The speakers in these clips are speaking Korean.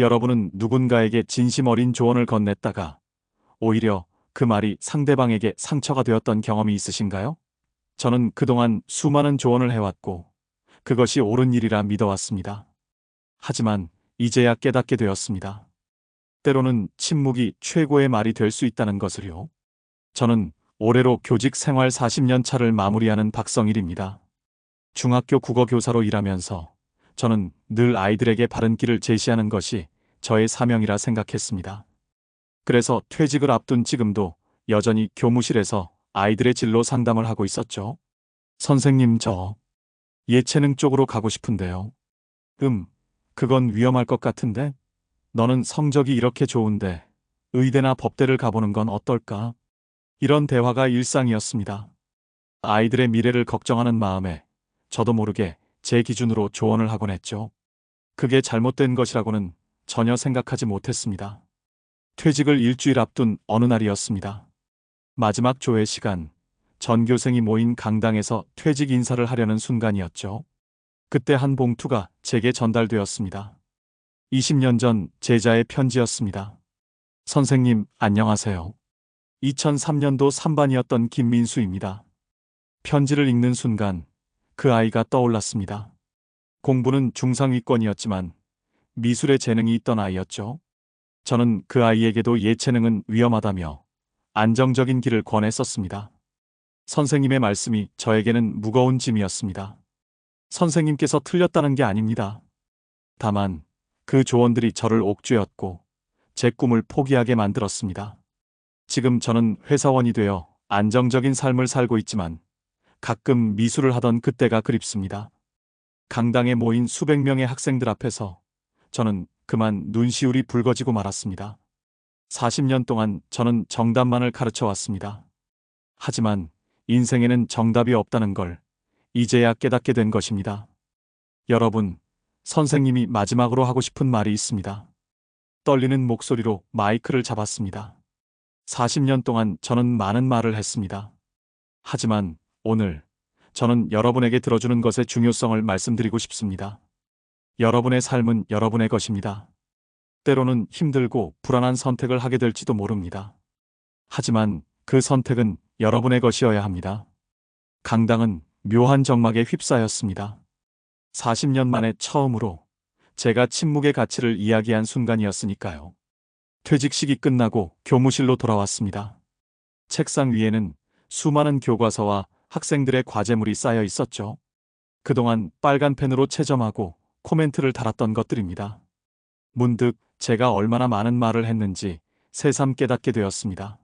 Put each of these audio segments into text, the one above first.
여러분은 누군가에게 진심 어린 조언을 건넸다가 오히려 그 말이 상대방에게 상처가 되었던 경험이 있으신가요? 저는 그동안 수많은 조언을 해왔고 그것이 옳은 일이라 믿어왔습니다. 하지만 이제야 깨닫게 되었습니다. 때로는 침묵이 최고의 말이 될 수 있다는 것을요. 저는 올해로 교직 생활 40년 차를 마무리하는 박성일입니다. 중학교 국어 교사로 일하면서 저는 늘 아이들에게 바른 길을 제시하는 것이 저의 사명이라 생각했습니다. 그래서 퇴직을 앞둔 지금도 여전히 교무실에서 아이들의 진로 상담을 하고 있었죠. 선생님, 저 예체능 쪽으로 가고 싶은데요. 음, 그건 위험할 것 같은데? 너는 성적이 이렇게 좋은데 의대나 법대를 가보는 건 어떨까? 이런 대화가 일상이었습니다. 아이들의 미래를 걱정하는 마음에 저도 모르게 제 기준으로 조언을 하곤 했죠. 그게 잘못된 것이라고는 전혀 생각하지 못했습니다. 퇴직을 일주일 앞둔 어느 날이었습니다. 마지막 조회 시간, 전교생이 모인 강당에서 퇴직 인사를 하려는 순간이었죠. 그때 한 봉투가 제게 전달되었습니다. 20년 전 제자의 편지였습니다. 선생님, 안녕하세요. 2003년도 3반이었던 김민수입니다. 편지를 읽는 순간 그 아이가 떠올랐습니다. 공부는 중상위권이었지만 미술에 재능이 있던 아이였죠. 저는 그 아이에게도 예체능은 위험하다며 안정적인 길을 권했었습니다. 선생님의 말씀이 저에게는 무거운 짐이었습니다. 선생님께서 틀렸다는 게 아닙니다. 다만 그 조언들이 저를 옥죄었고 제 꿈을 포기하게 만들었습니다. 지금 저는 회사원이 되어 안정적인 삶을 살고 있지만 가끔 미술을 하던 그때가 그립습니다. 강당에 모인 수백 명의 학생들 앞에서 저는 그만 눈시울이 붉어지고 말았습니다. 40년 동안 저는 정답만을 가르쳐 왔습니다. 하지만 인생에는 정답이 없다는 걸 이제야 깨닫게 된 것입니다. 여러분, 선생님이 마지막으로 하고 싶은 말이 있습니다. 떨리는 목소리로 마이크를 잡았습니다. 40년 동안 저는 많은 말을 했습니다. 하지만 오늘 저는 여러분에게 들어주는 것의 중요성을 말씀드리고 싶습니다. 여러분의 삶은 여러분의 것입니다. 때로는 힘들고 불안한 선택을 하게 될지도 모릅니다. 하지만 그 선택은 여러분의 것이어야 합니다. 강당은 묘한 정막에 휩싸였습니다. 40년 만에 처음으로 제가 침묵의 가치를 이야기한 순간이었으니까요. 퇴직식이 끝나고 교무실로 돌아왔습니다. 책상 위에는 수많은 교과서와 학생들의 과제물이 쌓여 있었죠. 그동안 빨간 펜으로 채점하고 코멘트를 달았던 것들입니다. 문득 제가 얼마나 많은 말을 했는지 새삼 깨닫게 되었습니다.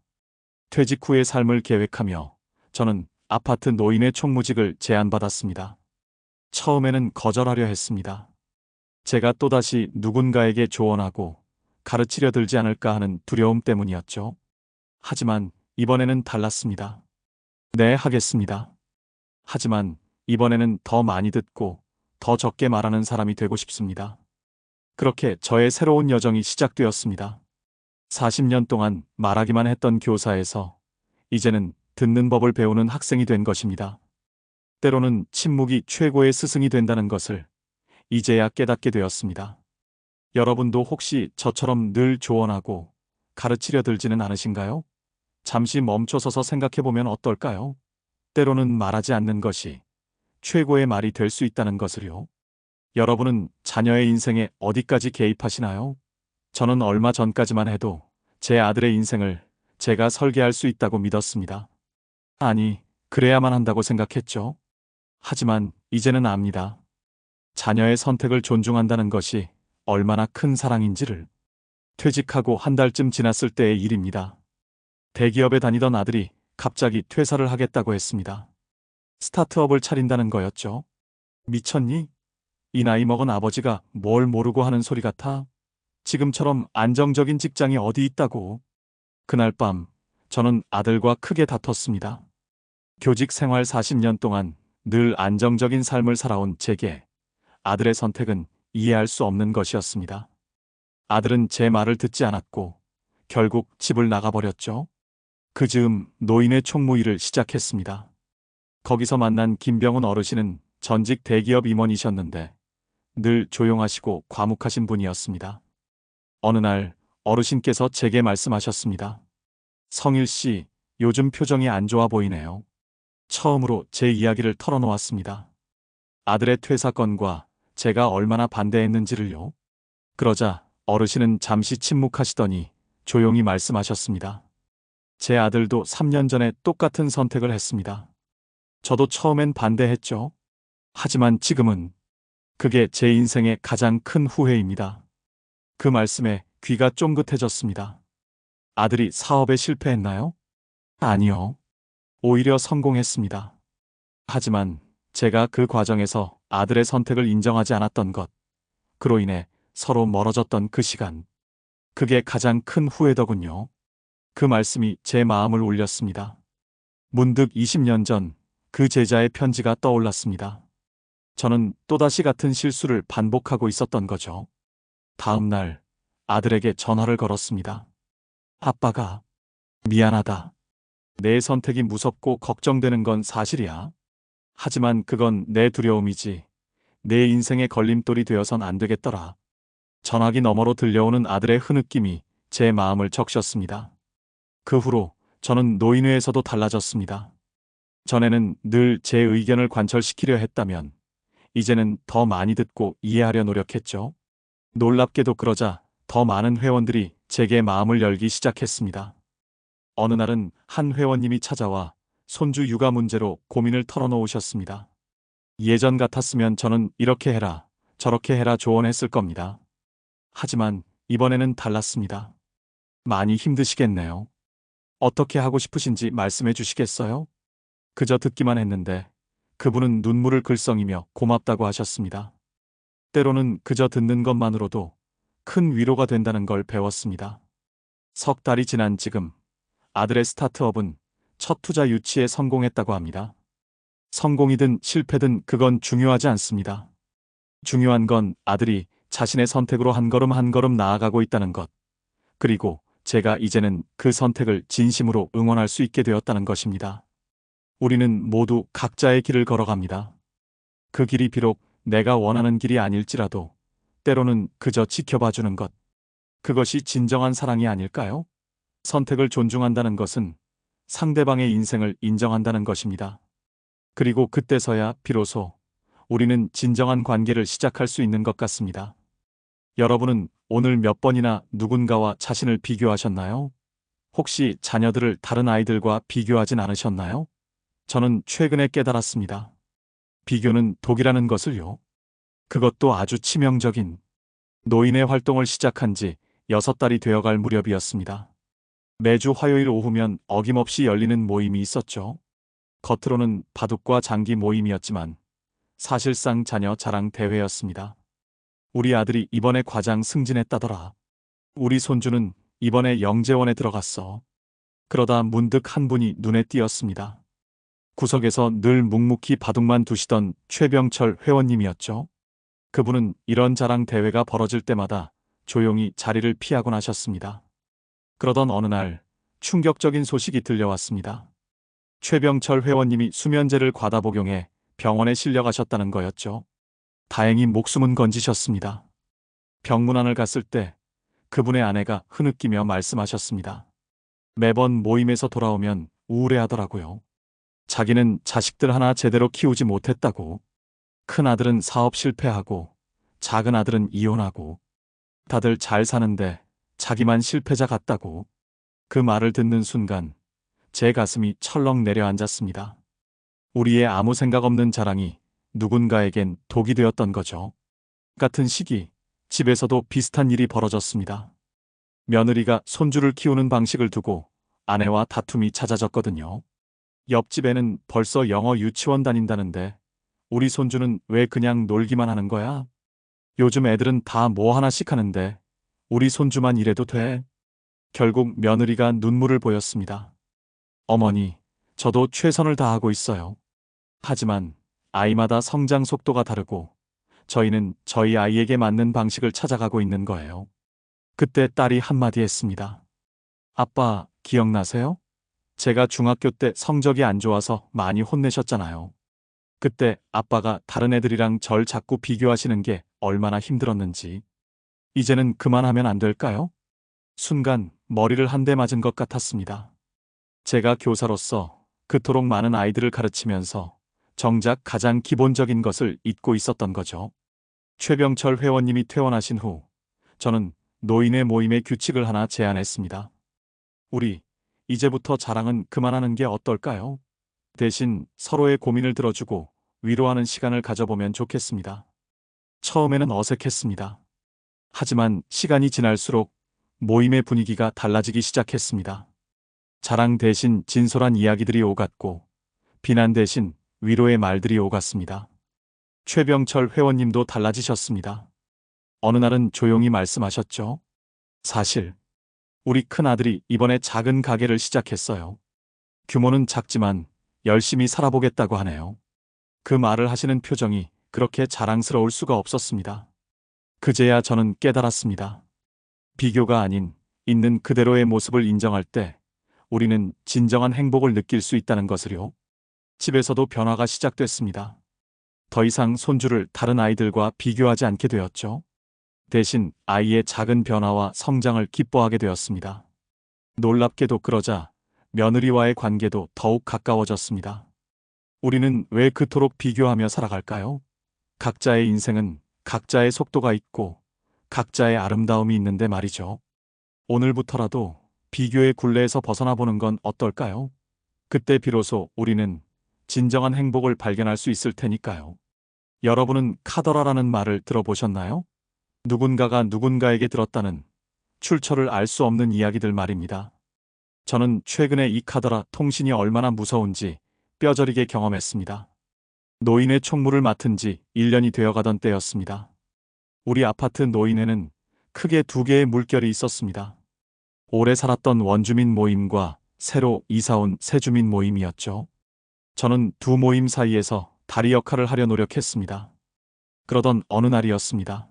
퇴직 후의 삶을 계획하며 저는 아파트 노인의 총무직을 제안받았습니다. 처음에는 거절하려 했습니다. 제가 또다시 누군가에게 조언하고 가르치려 들지 않을까 하는 두려움 때문이었죠. 하지만 이번에는 달랐습니다. 네, 하겠습니다. 하지만 이번에는 더 많이 듣고 더 적게 말하는 사람이 되고 싶습니다. 그렇게 저의 새로운 여정이 시작되었습니다. 40년 동안 말하기만 했던 교사에서 이제는 듣는 법을 배우는 학생이 된 것입니다. 때로는 침묵이 최고의 스승이 된다는 것을 이제야 깨닫게 되었습니다. 여러분도 혹시 저처럼 늘 조언하고 가르치려 들지는 않으신가요? 잠시 멈춰서서 생각해보면 어떨까요? 때로는 말하지 않는 것이 최고의 말이 될 수 있다는 것을요. 여러분은 자녀의 인생에 어디까지 개입하시나요? 저는 얼마 전까지만 해도 제 아들의 인생을 제가 설계할 수 있다고 믿었습니다. 아니, 그래야만 한다고 생각했죠. 하지만 이제는 압니다. 자녀의 선택을 존중한다는 것이 얼마나 큰 사랑인지를 퇴직하고 한 달쯤 지났을 때의 일입니다. 대기업에 다니던 아들이 갑자기 퇴사를 하겠다고 했습니다. 스타트업을 차린다는 거였죠. 미쳤니? 이 나이 먹은 아버지가 뭘 모르고 하는 소리 같아? 지금처럼 안정적인 직장이 어디 있다고? 그날 밤 저는 아들과 크게 다퉜습니다. 교직 생활 40년 동안 늘 안정적인 삶을 살아온 제게 아들의 선택은 이해할 수 없는 것이었습니다. 아들은 제 말을 듣지 않았고 결국 집을 나가버렸죠. 그 즈음 노인의 총무일을 시작했습니다. 거기서 만난 김병훈 어르신은 전직 대기업 임원이셨는데 늘 조용하시고 과묵하신 분이었습니다. 어느 날 어르신께서 제게 말씀하셨습니다. 성일 씨, 요즘 표정이 안 좋아 보이네요. 처음으로 제 이야기를 털어놓았습니다. 아들의 퇴사 건과 제가 얼마나 반대했는지를요. 그러자 어르신은 잠시 침묵하시더니 조용히 말씀하셨습니다. 제 아들도 3년 전에 똑같은 선택을 했습니다. 저도 처음엔 반대했죠. 하지만 지금은 그게 제 인생의 가장 큰 후회입니다. 그 말씀에 귀가 쫑긋해졌습니다. 아들이 사업에 실패했나요? 아니요. 오히려 성공했습니다. 하지만 제가 그 과정에서 아들의 선택을 인정하지 않았던 것, 그로 인해 서로 멀어졌던 그 시간, 그게 가장 큰 후회더군요. 그 말씀이 제 마음을 울렸습니다. 문득 20년 전 그 제자의 편지가 떠올랐습니다. 저는 또다시 같은 실수를 반복하고 있었던 거죠. 다음 날 아들에게 전화를 걸었습니다. 아빠가 미안하다. 내 선택이 무섭고 걱정되는 건 사실이야. 하지만 그건 내 두려움이지. 내 인생의 걸림돌이 되어선 안 되겠더라. 전화기 너머로 들려오는 아들의 흐느낌이 제 마음을 적셨습니다. 그 후로 저는 노인회에서도 달라졌습니다. 전에는 늘 제 의견을 관철시키려 했다면 이제는 더 많이 듣고 이해하려 노력했죠. 놀랍게도 그러자 더 많은 회원들이 제게 마음을 열기 시작했습니다. 어느 날은 한 회원님이 찾아와 손주 육아 문제로 고민을 털어놓으셨습니다. 예전 같았으면 저는 이렇게 해라, 저렇게 해라 조언했을 겁니다. 하지만 이번에는 달랐습니다. 많이 힘드시겠네요. 어떻게 하고 싶으신지 말씀해 주시겠어요? 그저 듣기만 했는데 그분은 눈물을 글썽이며 고맙다고 하셨습니다. 때로는 그저 듣는 것만으로도 큰 위로가 된다는 걸 배웠습니다. 석 달이 지난 지금 아들의 스타트업은 첫 투자 유치에 성공했다고 합니다. 성공이든 실패든 그건 중요하지 않습니다. 중요한 건 아들이 자신의 선택으로 한 걸음 한 걸음 나아가고 있다는 것. 그리고 제가 이제는 그 선택을 진심으로 응원할 수 있게 되었다는 것입니다. 우리는 모두 각자의 길을 걸어갑니다. 그 길이 비록 내가 원하는 길이 아닐지라도 때로는 그저 지켜봐 주는 것. 그것이 진정한 사랑이 아닐까요? 선택을 존중한다는 것은 상대방의 인생을 인정한다는 것입니다. 그리고 그때서야 비로소 우리는 진정한 관계를 시작할 수 있는 것 같습니다. 여러분은 오늘 몇 번이나 누군가와 자신을 비교하셨나요? 혹시 자녀들을 다른 아이들과 비교하진 않으셨나요? 저는 최근에 깨달았습니다. 비교는 독이라는 것을요. 그것도 아주 치명적인 노인의 활동을 시작한 지 여섯 달이 되어갈 무렵이었습니다. 매주 화요일 오후면 어김없이 열리는 모임이 있었죠. 겉으로는 바둑과 장기 모임이었지만 사실상 자녀 자랑 대회였습니다. 우리 아들이 이번에 과장 승진했다더라. 우리 손주는 이번에 영재원에 들어갔어. 그러다 문득 한 분이 눈에 띄었습니다. 구석에서 늘 묵묵히 바둑만 두시던 최병철 회원님이었죠. 그분은 이런 자랑 대회가 벌어질 때마다 조용히 자리를 피하곤 하셨습니다. 그러던 어느 날 충격적인 소식이 들려왔습니다. 최병철 회원님이 수면제를 과다 복용해 병원에 실려가셨다는 거였죠. 다행히 목숨은 건지셨습니다. 병문안을 갔을 때 그분의 아내가 흐느끼며 말씀하셨습니다. 매번 모임에서 돌아오면 우울해하더라고요. 자기는 자식들 하나 제대로 키우지 못했다고. 큰 아들은 사업 실패하고 작은 아들은 이혼하고 다들 잘 사는데 자기만 실패자 같다고. 그 말을 듣는 순간 제 가슴이 철렁 내려앉았습니다. 우리의 아무 생각 없는 자랑이 누군가에겐 독이 되었던 거죠. 같은 시기 집에서도 비슷한 일이 벌어졌습니다. 며느리가 손주를 키우는 방식을 두고 아내와 다툼이 잦아졌거든요. 옆집에는 벌써 영어 유치원 다닌다는데 우리 손주는 왜 그냥 놀기만 하는 거야? 요즘 애들은 다 뭐 하나씩 하는데 우리 손주만 이래도 돼? 결국 며느리가 눈물을 보였습니다. 어머니, 저도 최선을 다하고 있어요. 하지만 아이마다 성장 속도가 다르고 저희는 저희 아이에게 맞는 방식을 찾아가고 있는 거예요. 그때 딸이 한마디 했습니다. 아빠, 기억나세요? 제가 중학교 때 성적이 안 좋아서 많이 혼내셨잖아요. 그때 아빠가 다른 애들이랑 절 자꾸 비교하시는 게 얼마나 힘들었는지. 이제는 그만하면 안 될까요? 순간 머리를 한 대 맞은 것 같았습니다. 제가 교사로서 그토록 많은 아이들을 가르치면서 정작 가장 기본적인 것을 잊고 있었던 거죠. 최병철 회원님이 퇴원하신 후 저는 노인의 모임의 규칙을 하나 제안했습니다. 우리 이제부터 자랑은 그만하는 게 어떨까요? 대신 서로의 고민을 들어주고 위로하는 시간을 가져보면 좋겠습니다. 처음에는 어색했습니다. 하지만 시간이 지날수록 모임의 분위기가 달라지기 시작했습니다. 자랑 대신 진솔한 이야기들이 오갔고 비난 대신 위로의 말들이 오갔습니다. 최병철 회원님도 달라지셨습니다. 어느 날은 조용히 말씀하셨죠. 사실 우리 큰아들이 이번에 작은 가게를 시작했어요. 규모는 작지만 열심히 살아보겠다고 하네요. 그 말을 하시는 표정이 그렇게 자랑스러울 수가 없었습니다. 그제야 저는 깨달았습니다. 비교가 아닌 있는 그대로의 모습을 인정할 때 우리는 진정한 행복을 느낄 수 있다는 것을요. 집에서도 변화가 시작됐습니다. 더 이상 손주를 다른 아이들과 비교하지 않게 되었죠. 대신 아이의 작은 변화와 성장을 기뻐하게 되었습니다. 놀랍게도 그러자 며느리와의 관계도 더욱 가까워졌습니다. 우리는 왜 그토록 비교하며 살아갈까요? 각자의 인생은 각자의 속도가 있고 각자의 아름다움이 있는데 말이죠. 오늘부터라도 비교의 굴레에서 벗어나 보는 건 어떨까요? 그때 비로소 우리는 진정한 행복을 발견할 수 있을 테니까요. 여러분은 카더라라는 말을 들어보셨나요? 누군가가 누군가에게 들었다는 출처를 알 수 없는 이야기들 말입니다. 저는 최근에 이 카더라 통신이 얼마나 무서운지 뼈저리게 경험했습니다. 노인의 총무를 맡은 지 1년이 되어가던 때였습니다. 우리 아파트 노인에는 크게 두 개의 물결이 있었습니다. 오래 살았던 원주민 모임과 새로 이사온 새주민 모임이었죠. 저는 두 모임 사이에서 다리 역할을 하려 노력했습니다. 그러던 어느 날이었습니다.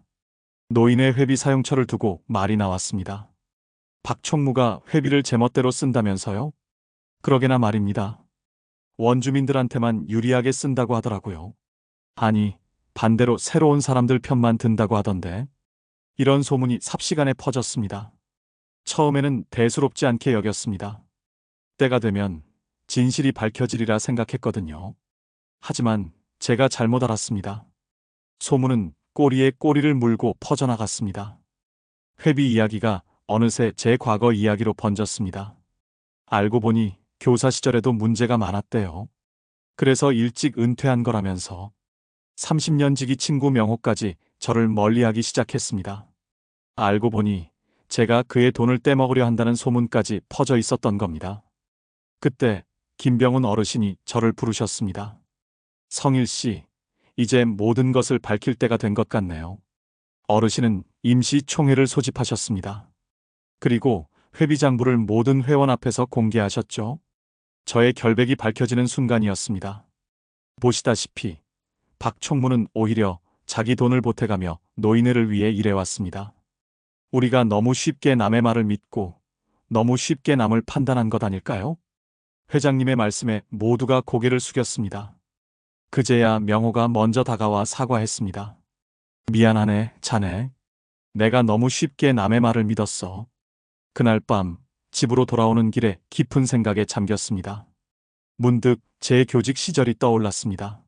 노인의 회비 사용처를 두고 말이 나왔습니다. 박 총무가 회비를 제멋대로 쓴다면서요? 그러게나 말입니다. 원주민들한테만 유리하게 쓴다고 하더라고요. 아니, 반대로 새로운 사람들 편만 든다고 하던데. 이런 소문이 삽시간에 퍼졌습니다. 처음에는 대수롭지 않게 여겼습니다. 때가 되면 진실이 밝혀지리라 생각했거든요. 하지만 제가 잘못 알았습니다. 소문은 꼬리에 꼬리를 물고 퍼져나갔습니다. 회비 이야기가 어느새 제 과거 이야기로 번졌습니다. 알고 보니 교사 시절에도 문제가 많았대요. 그래서 일찍 은퇴한 거라면서 30년 지기 친구 명호까지 저를 멀리하기 시작했습니다. 알고 보니 제가 그의 돈을 떼먹으려 한다는 소문까지 퍼져 있었던 겁니다. 그때 김병훈 어르신이 저를 부르셨습니다. 성일 씨, 이제 모든 것을 밝힐 때가 된 것 같네요. 어르신은 임시 총회를 소집하셨습니다. 그리고 회비장부를 모든 회원 앞에서 공개하셨죠. 저의 결백이 밝혀지는 순간이었습니다. 보시다시피 박 총무는 오히려 자기 돈을 보태가며 노인회를 위해 일해왔습니다. 우리가 너무 쉽게 남의 말을 믿고 너무 쉽게 남을 판단한 것 아닐까요? 회장님의 말씀에 모두가 고개를 숙였습니다. 그제야 명호가 먼저 다가와 사과했습니다. 미안하네, 자네. 내가 너무 쉽게 남의 말을 믿었어. 그날 밤 집으로 돌아오는 길에 깊은 생각에 잠겼습니다. 문득 제 교직 시절이 떠올랐습니다.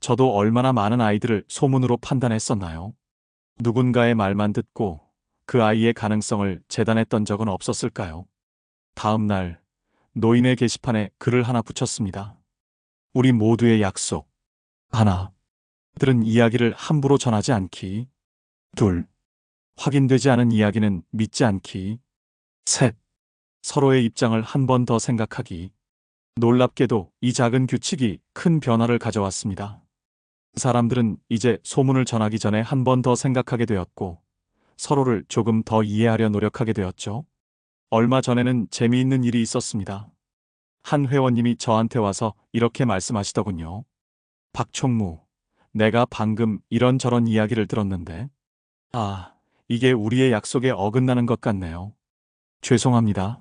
저도 얼마나 많은 아이들을 소문으로 판단했었나요? 누군가의 말만 듣고 그 아이의 가능성을 재단했던 적은 없었을까요? 다음 날 노인의 게시판에 글을 하나 붙였습니다. 우리 모두의 약속. 하나. 들은 이야기를 함부로 전하지 않기. 둘. 확인되지 않은 이야기는 믿지 않기. 셋. 서로의 입장을 한 번 더 생각하기. 놀랍게도 이 작은 규칙이 큰 변화를 가져왔습니다. 사람들은 이제 소문을 전하기 전에 한 번 더 생각하게 되었고, 서로를 조금 더 이해하려 노력하게 되었죠. 얼마 전에는 재미있는 일이 있었습니다. 한 회원님이 저한테 와서 이렇게 말씀하시더군요. 박 총무, 내가 방금 이런저런 이야기를 들었는데, 아, 이게 우리의 약속에 어긋나는 것 같네요. 죄송합니다.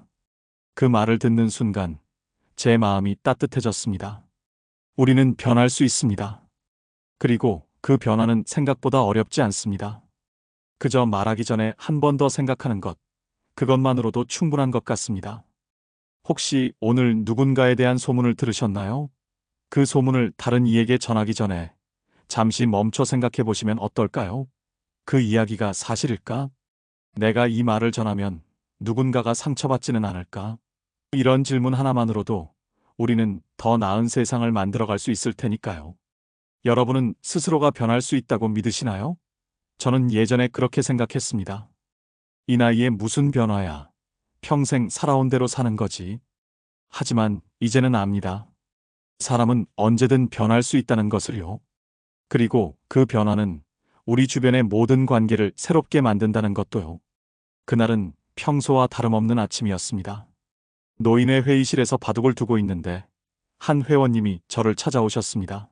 그 말을 듣는 순간 제 마음이 따뜻해졌습니다. 우리는 변할 수 있습니다. 그리고 그 변화는 생각보다 어렵지 않습니다. 그저 말하기 전에 한 번 더 생각하는 것, 그것만으로도 충분한 것 같습니다. 혹시 오늘 누군가에 대한 소문을 들으셨나요? 그 소문을 다른 이에게 전하기 전에 잠시 멈춰 생각해 보시면 어떨까요? 그 이야기가 사실일까? 내가 이 말을 전하면 누군가가 상처받지는 않을까? 이런 질문 하나만으로도 우리는 더 나은 세상을 만들어갈 수 있을 테니까요. 여러분은 스스로가 변할 수 있다고 믿으시나요? 저는 예전에 그렇게 생각했습니다. 이 나이에 무슨 변화야. 평생 살아온 대로 사는 거지. 하지만 이제는 압니다. 사람은 언제든 변할 수 있다는 것을요. 그리고 그 변화는 우리 주변의 모든 관계를 새롭게 만든다는 것도요. 그날은 평소와 다름없는 아침이었습니다. 노인의 회의실에서 바둑을 두고 있는데 한 회원님이 저를 찾아오셨습니다.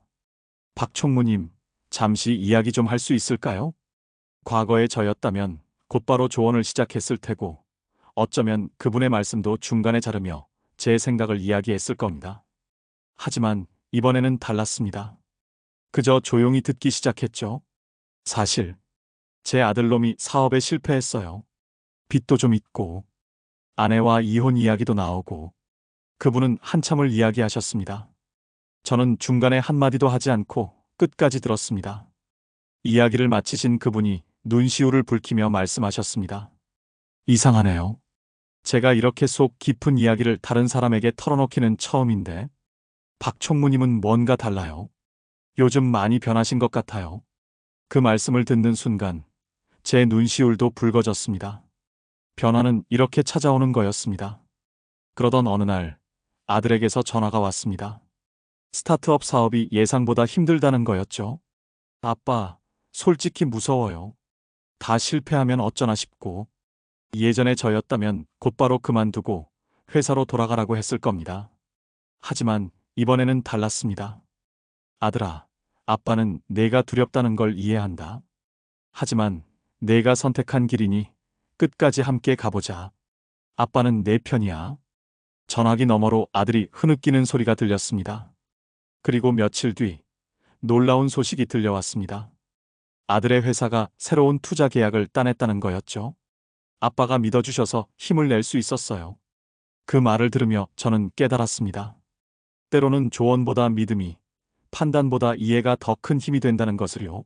박 총무님, 잠시 이야기 좀 할 수 있을까요? 과거의 저였다면 곧바로 조언을 시작했을 테고 어쩌면 그분의 말씀도 중간에 자르며 제 생각을 이야기했을 겁니다. 하지만 이번에는 달랐습니다. 그저 조용히 듣기 시작했죠. 사실 제 아들놈이 사업에 실패했어요. 빚도 좀 있고 아내와 이혼 이야기도 나오고 그분은 한참을 이야기하셨습니다. 저는 중간에 한마디도 하지 않고 끝까지 들었습니다. 이야기를 마치신 그분이 눈시울을 붉히며 말씀하셨습니다. 이상하네요. 제가 이렇게 속 깊은 이야기를 다른 사람에게 털어놓기는 처음인데 박 총무님은 뭔가 달라요. 요즘 많이 변하신 것 같아요. 그 말씀을 듣는 순간 제 눈시울도 붉어졌습니다. 변화는 이렇게 찾아오는 거였습니다. 그러던 어느 날 아들에게서 전화가 왔습니다. 스타트업 사업이 예상보다 힘들다는 거였죠. 아빠, 솔직히 무서워요. 다 실패하면 어쩌나 싶고 예전에 저였다면 곧바로 그만두고 회사로 돌아가라고 했을 겁니다. 하지만 이번에는 달랐습니다. 아들아, 아빠는 내가 두렵다는 걸 이해한다. 하지만 내가 선택한 길이니 끝까지 함께 가보자. 아빠는 내 편이야. 전화기 너머로 아들이 흐느끼는 소리가 들렸습니다. 그리고 며칠 뒤 놀라운 소식이 들려왔습니다. 아들의 회사가 새로운 투자 계약을 따냈다는 거였죠. 아빠가 믿어주셔서 힘을 낼 수 있었어요. 그 말을 들으며 저는 깨달았습니다. 때로는 조언보다 믿음이, 판단보다 이해가 더 큰 힘이 된다는 것을요.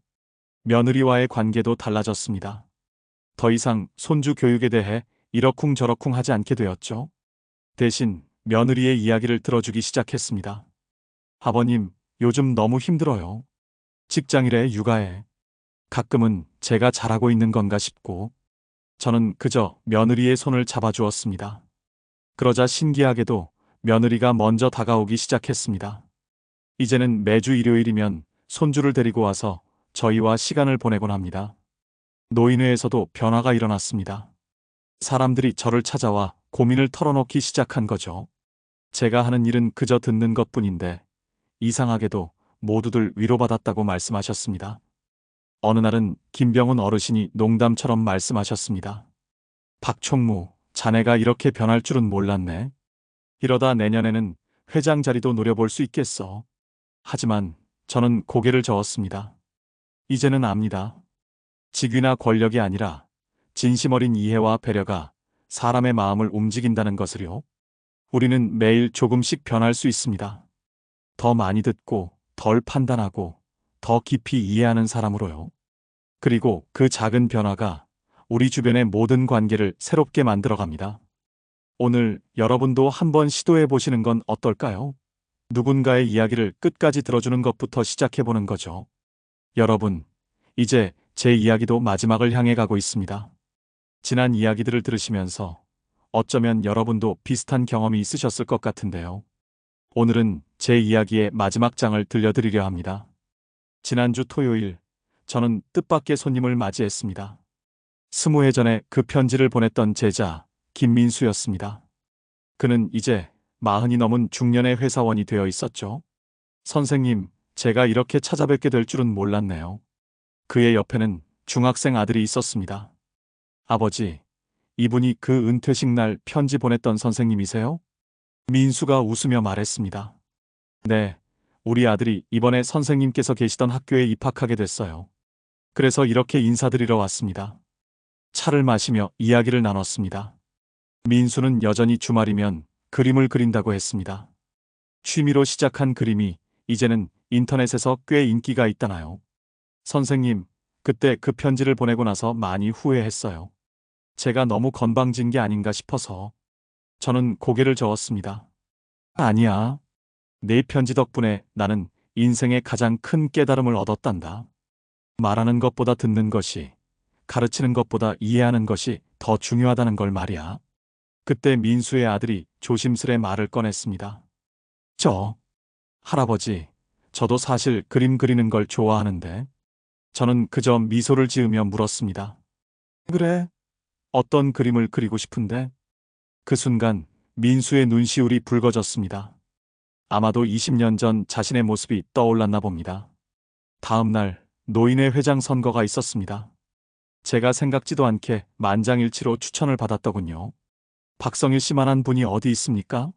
며느리와의 관계도 달라졌습니다. 더 이상 손주 교육에 대해 이러쿵저러쿵 하지 않게 되었죠. 대신 며느리의 이야기를 들어주기 시작했습니다. 아버님, 요즘 너무 힘들어요. 직장일에 육아에. 가끔은 제가 잘하고 있는 건가 싶고, 저는 그저 며느리의 손을 잡아주었습니다. 그러자 신기하게도 며느리가 먼저 다가오기 시작했습니다. 이제는 매주 일요일이면 손주를 데리고 와서 저희와 시간을 보내곤 합니다. 노인회에서도 변화가 일어났습니다. 사람들이 저를 찾아와 고민을 털어놓기 시작한 거죠. 제가 하는 일은 그저 듣는 것 뿐인데 이상하게도 모두들 위로받았다고 말씀하셨습니다. 어느 날은 김병훈 어르신이 농담처럼 말씀하셨습니다. 박총무, 자네가 이렇게 변할 줄은 몰랐네. 이러다 내년에는 회장 자리도 노려볼 수 있겠어. 하지만 저는 고개를 저었습니다. 이제는 압니다. 직위나 권력이 아니라 진심 어린 이해와 배려가 사람의 마음을 움직인다는 것을요. 우리는 매일 조금씩 변할 수 있습니다. 더 많이 듣고 덜 판단하고 더 깊이 이해하는 사람으로요. 그리고 그 작은 변화가 우리 주변의 모든 관계를 새롭게 만들어갑니다. 오늘 여러분도 한번 시도해 보시는 건 어떨까요? 누군가의 이야기를 끝까지 들어주는 것부터 시작해 보는 거죠. 여러분, 이제 제 이야기도 마지막을 향해 가고 있습니다. 지난 이야기들을 들으시면서 어쩌면 여러분도 비슷한 경험이 있으셨을 것 같은데요. 오늘은 제 이야기의 마지막 장을 들려드리려 합니다. 지난주 토요일, 저는 뜻밖의 손님을 맞이했습니다. 스무 해 전에 그 편지를 보냈던 제자, 김민수였습니다. 그는 이제 마흔이 넘은 중년의 회사원이 되어 있었죠. 선생님, 제가 이렇게 찾아뵙게 될 줄은 몰랐네요. 그의 옆에는 중학생 아들이 있었습니다. 아버지, 이분이 그 은퇴식 날 편지 보냈던 선생님이세요? 민수가 웃으며 말했습니다. 네, 우리 아들이 이번에 선생님께서 계시던 학교에 입학하게 됐어요. 그래서 이렇게 인사드리러 왔습니다. 차를 마시며 이야기를 나눴습니다. 민수는 여전히 주말이면 그림을 그린다고 했습니다. 취미로 시작한 그림이 이제는 인터넷에서 꽤 인기가 있다나요. 선생님, 그때 그 편지를 보내고 나서 많이 후회했어요. 제가 너무 건방진 게 아닌가 싶어서 저는 고개를 저었습니다. 아니야. 내 편지 덕분에 나는 인생의 가장 큰 깨달음을 얻었단다. 말하는 것보다 듣는 것이, 가르치는 것보다 이해하는 것이 더 중요하다는 걸 말이야. 그때 민수의 아들이 조심스레 말을 꺼냈습니다. 저, 할아버지, 저도 사실 그림 그리는 걸 좋아하는데, 저는 그저 미소를 지으며 물었습니다. 그래? 어떤 그림을 그리고 싶은데? 그 순간 민수의 눈시울이 붉어졌습니다. 아마도 20년 전 자신의 모습이 떠올랐나 봅니다. 다음 날 노인회 회장 선거가 있었습니다. 제가 생각지도 않게 만장일치로 추천을 받았더군요. 박성일 씨만한 분이 어디 있습니까?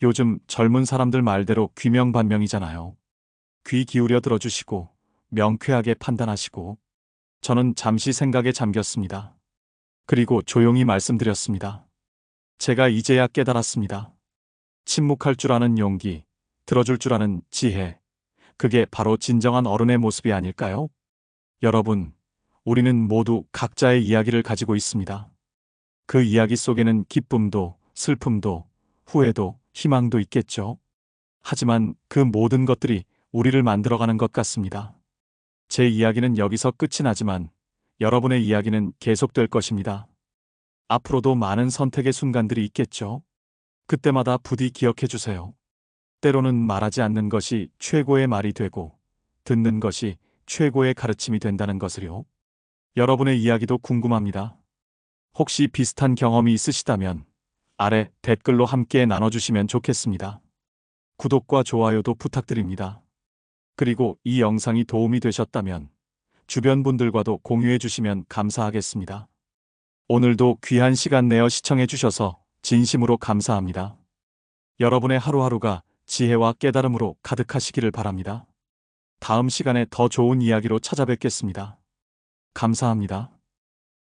요즘 젊은 사람들 말대로 귀명반명이잖아요. 귀 기울여 들어주시고 명쾌하게 판단하시고 저는 잠시 생각에 잠겼습니다. 그리고 조용히 말씀드렸습니다. 제가 이제야 깨달았습니다. 침묵할 줄 아는 용기, 들어줄 줄 아는 지혜, 그게 바로 진정한 어른의 모습이 아닐까요? 여러분, 우리는 모두 각자의 이야기를 가지고 있습니다. 그 이야기 속에는 기쁨도, 슬픔도, 후회도, 희망도 있겠죠. 하지만 그 모든 것들이 우리를 만들어가는 것 같습니다. 제 이야기는 여기서 끝이 나지만 여러분의 이야기는 계속될 것입니다. 앞으로도 많은 선택의 순간들이 있겠죠. 그때마다 부디 기억해 주세요. 때로는 말하지 않는 것이 최고의 말이 되고 듣는 것이 최고의 가르침이 된다는 것을요. 여러분의 이야기도 궁금합니다. 혹시 비슷한 경험이 있으시다면 아래 댓글로 함께 나눠주시면 좋겠습니다. 구독과 좋아요도 부탁드립니다. 그리고 이 영상이 도움이 되셨다면 주변 분들과도 공유해 주시면 감사하겠습니다. 오늘도 귀한 시간 내어 시청해 주셔서 진심으로 감사합니다. 여러분의 하루하루가 지혜와 깨달음으로 가득하시기를 바랍니다. 다음 시간에 더 좋은 이야기로 찾아뵙겠습니다. 감사합니다.